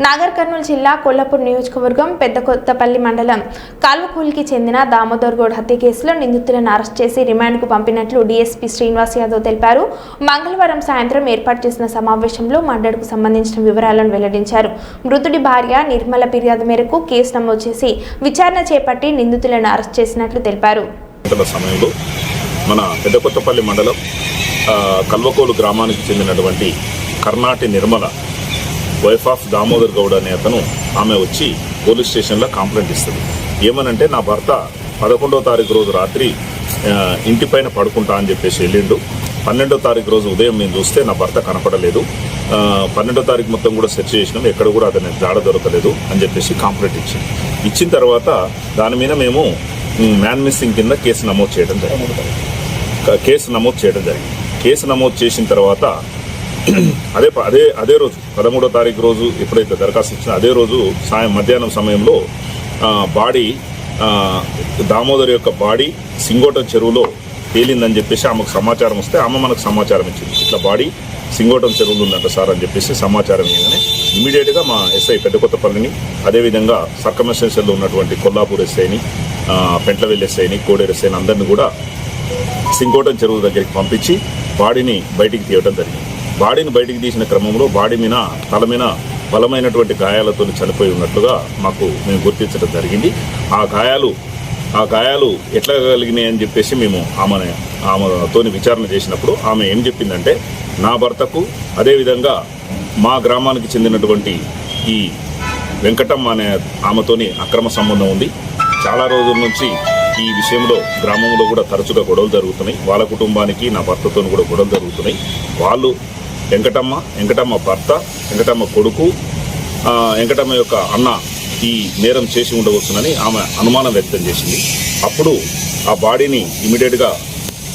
నాగర్ కర్నూలు జిల్లా కొల్లాపూర్ నియోజకవర్గం పెద్ద కొత్తపల్లి మండలం కాల్వకూలికి చెందిన దామోదర్ గౌడ్ హత్య కేసులో నిందితులను అరెస్ట్ చేసి రిమాండ్కు పంపినట్లు డీఎస్పీ శ్రీనివాస్ యాదవ్ తెలిపారు. మంగళవారం సాయంత్రం ఏర్పాటు చేసిన సమావేశంలో మర్డర్కు సంబంధించిన వివరాలను వెల్లడించారు. మృతుడి భార్య నిర్మల ఫిర్యాదు మేరకు కేసు నమోదు చేసి విచారణ చేపట్టి నిందితులను అరెస్ట్ చేసినట్లు తెలిపారు. సమయంలో మన మండలం కల్వకోలు గ్రామానికి చెందినటువంటి కర్ణాటి నిర్మల వైఫ్ ఆఫ్ దామోదర్ గౌడ్ అనే అతను ఆమె వచ్చి పోలీస్ స్టేషన్లో కంప్లైంట్ ఇస్తుంది. ఏమనంటే నా భర్త పదకొండవ తారీఖు రోజు రాత్రి ఇంటిపైన పడుకుంటా అని చెప్పేసి వెళ్ళిండు. పన్నెండో తారీఖు రోజు ఉదయం మేము చూస్తే నా భర్త కనపడలేదు. పన్నెండో తారీఖు మొత్తం కూడా సెర్చ్ చేసినాం. ఎక్కడ కూడా అతని జాడ దొరకలేదు అని చెప్పేసి కంప్లైంట్ ఇచ్చింది. ఇచ్చిన తర్వాత దాని మీద మేము మ్యాన్ మిస్సింగ్ కింద కేసు నమోదు చేయడం జరిగింది. కేసు నమోదు చేయడం జరిగింది. కేసు నమోదు చేసిన తర్వాత అదే ప- అదే అదే రోజు పదమూడో తారీఖు రోజు ఎప్పుడైతే దరఖాస్తు ఇచ్చినా అదే రోజు సాయం మధ్యాహ్నం సమయంలో బాడీ దామోదర్ యొక్క బాడీ సింగోటం చెరువులో తేలిందని చెప్పేసి ఆమెకు సమాచారం వస్తే ఆమె మనకు సమాచారం ఇచ్చింది. ఇట్లా బాడీ సింగోటం చెరువులు ఉందంట సార్ అని చెప్పేసి సమాచారం ఇవ్వగానే ఇమీడియట్గా మా ఎస్ఐ పెద్దకొత్తపల్లిని అదేవిధంగా సర్కమెస్టెన్షన్లో ఉన్నటువంటి కొల్లాపూర్ ఎస్ఐని పెంట్లవెల్లి ఎస్ఐని కోడేరు ఎస్ఐని అందరినీ కూడా సింగోటం చెరువు దగ్గరికి పంపించి బాడీని బయటికి తీయడం జరిగింది. బాడీని బయటికి తీసిన క్రమంలో బాడీ మీద తల మీద బలమైనటువంటి గాయాలతో చనిపోయి ఉన్నట్లుగా మాకు మేము గుర్తించడం జరిగింది. ఆ గాయాలు ఆ గాయాలు ఎట్లా కలిగినాయి అని చెప్పేసి మేము ఆమె ఆమెతోని విచారణ చేసినప్పుడు ఆమె ఏం చెప్పిందంటే నా భర్తకు అదేవిధంగా మా గ్రామానికి చెందినటువంటి ఈ వెంకటమ్మ అనే ఆమెతోని అక్రమ సంబంధం ఉంది. చాలా రోజుల నుంచి ఈ విషయంలో గ్రామంలో కూడా తరచుగా గొడవలు జరుగుతున్నాయి. వాళ్ళ కుటుంబానికి నా భర్తతో కూడా గొడవలు జరుగుతున్నాయి. వాళ్ళు వెంకటమ్మ వెంకటమ్మ భర్త వెంకటమ్మ కొడుకు వెంకటమ్మ యొక్క అన్న ఈ నేరం చేసి ఉండవచ్చునని ఆమె అనుమానం వ్యక్తం చేసింది. అప్పుడు ఆ బాడీని ఇమీడియట్గా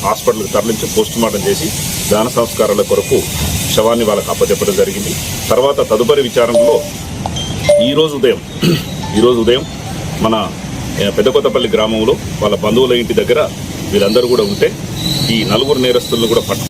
హాస్పిటల్కి తరలించి పోస్టుమార్టం చేసి దాన సంస్కారాల కొరకు శవాన్ని వాళ్ళకి అప్పచెప్పడం జరిగింది. తర్వాత తదుపరి విచారణలో ఈరోజు ఉదయం ఈరోజు ఉదయం మన పెద్దకొత్తపల్లి గ్రామంలో వాళ్ళ బంధువుల ఇంటి దగ్గర వీళ్ళందరూ కూడా ఉంటే ఈ నలుగురు నేరస్తులను కూడా పట్టు